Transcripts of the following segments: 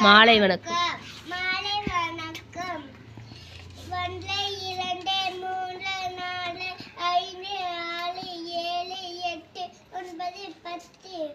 மாலை வணக்கம். மாலை வணக்கம். ஒன்று இரண்டு மூன்று நாலு ஐந்து ஆறு ஏழு எட்டு ஒன்பது பத்து.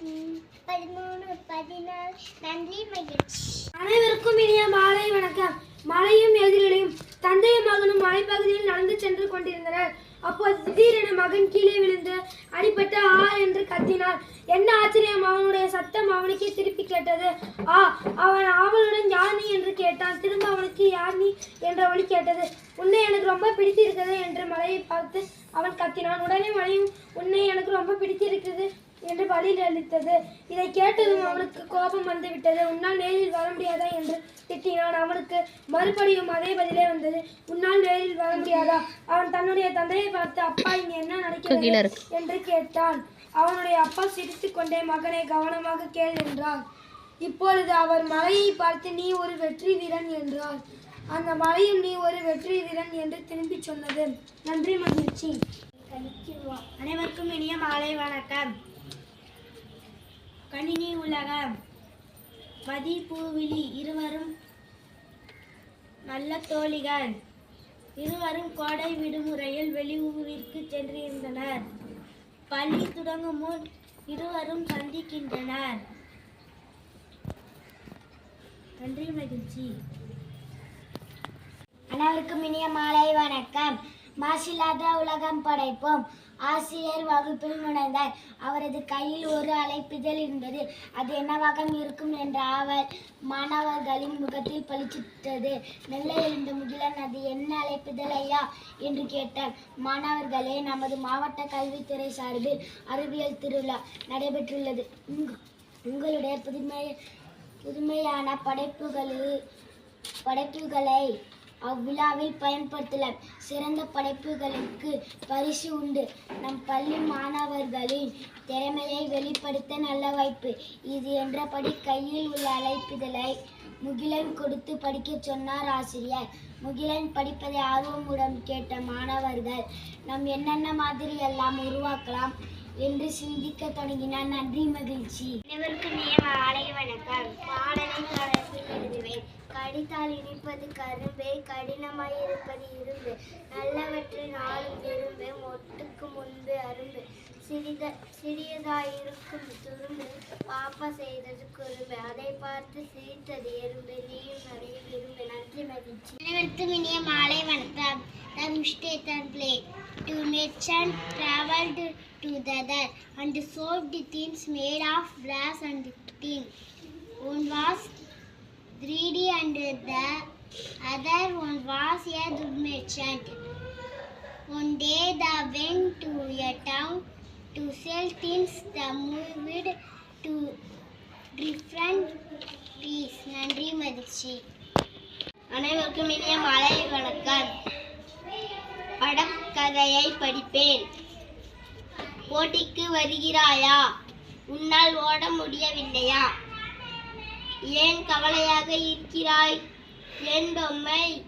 ம், பதிமூணு பதினாலு. நன்றி மகிழ்ச்சி. அனைவருக்கும் இனிய மாலை வணக்கம். மழையும் எதிரிலையும் தந்தையும் மகனும் மலைப்பகுதியில் நடந்து சென்று கொண்டிருந்தனர். அப்போது திடீரென மகன் கீழே விழுந்து அடிபட்டு ஆ என்று கத்தினான் என்ன ஆச்சரியம்? அவனுடைய சத்தம் அவனுக்கே திருப்பி கேட்டது. ஆ அவன் ஆவலுடன் யார் நீ என்று கேட்டான். திரும்ப அவனுக்கு யார் நீ என்ற ஒளி கேட்டது. உன்னை எனக்கு ரொம்ப பிடித்திருக்கிறது என்று மலையை பார்த்து அவன் கத்தினான். உடனே மலையும் உன்னை எனக்கு ரொம்ப பிடித்திருக்கிறது என்று பதில் அளித்தது. இதை கேட்டதும் அவனுக்கு கோபம் வந்து விட்டது. உன்னால் நேரில் வர முடியாதா என்று திட்டினான். அவனுக்கு மறுபடியும் அதே பதிலே வந்தது. உன்னால் நேரில் வர முடியாதா? அவன் தன்னுடைய தந்தையை பார்த்து அப்பா இங்க என்ன நடக்கிறது. என்று கேட்டான். அவனுடைய அப்பா சிரித்துக் கொண்டே மகனை கவனமாக கேள் என்றார். இப்பொழுது அவர் மலையை பார்த்து நீ ஒரு வெற்றி வீரன் என்றார். அந்த மலையும் நீ ஒரு வெற்றி வீரன் என்று திரும்பிச் சொன்னது. நன்றி மகிழ்ச்சி. அனைவருக்கும் இனிய மாலை வணக்கம். கணினி உலகம். மதி பூவிழி இருவரும் நல்ல தோழிகள். இருவரும் கோடை விடுமுறையில் வெளியூரிற்கு சென்றிருந்தனர். பள்ளி தொடங்கும் முன் இருவரும் சந்திக்கின்றனர். நன்றி மகிழ்ச்சி. அனைவருக்கும் இனிய மாலை வணக்கம். மாசில்லாத உலகம் படைப்போம். ஆசிரியர் வகுப்பில் நுழைந்தார். அவரது கையில் ஒரு அழைப்பிதழ் இருந்தது. அது என்னவாக இருக்கும் என்ற ஆவல் மாணவர்களின் முகத்தில் பளிச்சிட்டது. மெல்ல எழுந்த முகிலன் அது என்ன அழைப்பிதழ் ஐயா? என்று கேட்டார் மாணவர்களே நமது மாவட்ட கல்வித்துறை சார்பில் அறிவியல் திருவிழா நடைபெற்றுள்ளது. உங்களுடைய புதுமை புதுமையான படைப்புகளில் படைப்புகளை அவ்விழாவில் பயன்படுத்தலாம். சிறந்த படைப்புகளுக்கு பரிசு உண்டு. நம் பள்ளி மாணவர்களின் திறமையை வெளிப்படுத்த நல்ல வாய்ப்பு. இது என்றபடி கையில் உள்ள அழைப்பிதழை முகிலன் கொடுத்து படிக்கச் சொன்னார் ஆசிரியர். முகிலன் படிப்பதை ஆர்வமுடன் கேட்ட மாணவர்கள் நாம் என்னென்ன மாதிரி எல்லாம் உருவாக்கலாம்? என்று சிந்திக்க தொடங்கினார். நன்றி மகிழ்ச்சி. அனைவருக்கும் மாலை வணக்கம். கடித்தால் இனிப்பது கரும்பே கடினமாய் இருப்பது இரும்பு. நல்லவற்றை நாளும் விரும்பு ஒட்டுக்கு முன்பு அரும்பு. சிறித சிறியதாயிருக்கும் துரும்பு பாப்பா செய்தது குறும்பு. அதை பார்த்து சிரித்தது எறும்பு. நீயும் நிறைய விரும்பு. நன்றி மகிழ்ச்சி. அனைவருக்கும் இனிய மாலை வணக்கம். The mistake and play. Two merchants traveled together and sold the things made of and and tin. One was tea and the other one was a good merchant. One day they went to a town to sell things. that moved to different trees. நன்றி மகிழ்ச்சி அனைவருக்கும் இனிய மாலை வணக்கம் படக்கதையை படிப்பேன் போட்டிக்கு வருகிறாயா உன்னால் ஓட முடியவில்லையா ஏன் கவலையாக இருக்கிறாய்? என் பொம்மை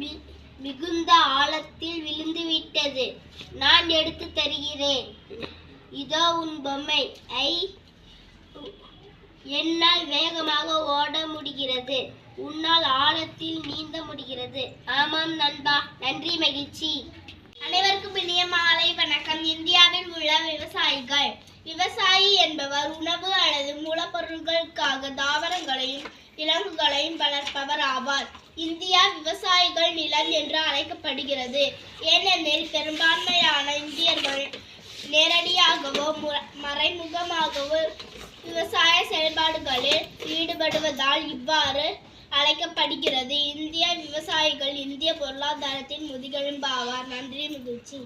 மி- மிகுந்த ஆழத்தில் விழுந்து விட்டது நான் எடுத்து தருகிறேன். இதோ உன் பொம்மை. ஐ என்னால் வேகமாக ஓட முடிகிறது. உன்னால் ஆழத்தில் நீந்த முடிகிறது. ஆமாம் நண்பா. நன்றி மகிழ்ச்சி. அனைவருக்கும் இனிய மாலை வணக்கம். இந்தியாவில் உள்ள விவசாயிகள் விவசாயி என்பவர் உணவு அல்லது மூலப்பொருட்களுக்காக தாவரங்களையும் விலங்குகளையும் வளர்ப்பவர் ஆவார். இந்தியா விவசாயிகள் நிலம் என்று அழைக்கப்படுகிறது. ஏனெனில் பெரும்பான்மையான இந்தியர்கள் நேரடியாகவோ மறைமுகமாகவோ விவசாய செயல்பாடுகளில் ஈடுபடுவதால் இவ்வாறு அழைக்கப்படுகிறது. இந்திய விவசாயிகள் இந்திய பொருளாதாரத்தின் முதுகெலும்பாவார். நன்றி மகிழ்ச்சி.